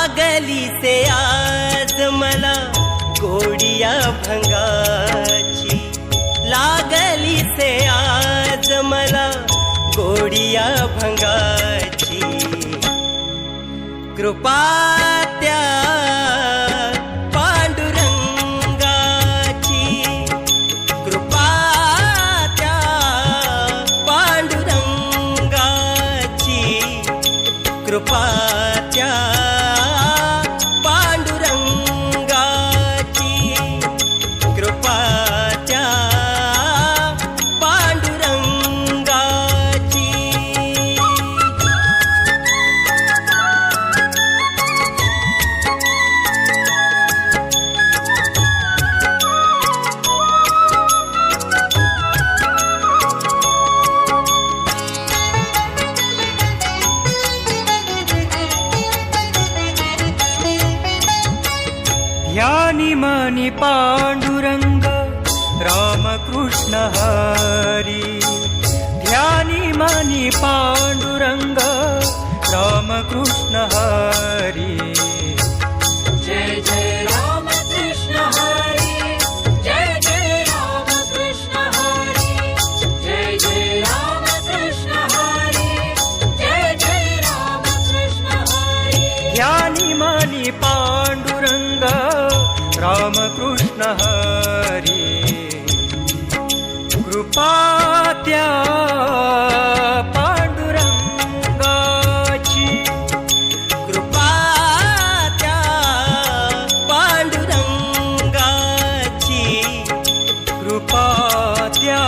लागली से आज मला गोडिया भंगाची. लागली से आज मला गोडिया भंगाची. कृपा त्या पांडुरंगाची. कृपा त्या पांडुरंगाची. कृपा त्या ध्यानी मनी पांडुरंग रामकृष्ण हरी। ध्यानी मनी पांडुरंग रामकृष्ण हरी। जय जय राम कृष्ण हरी जय जय राम कृष्ण हरी जय जय राम कृष्ण हरी जय जय राम रामकृष्ण हरी। कृपात्या पाण्डुरङ्गाची कृपात्या पाण्डुरङ्गाची कृपात्या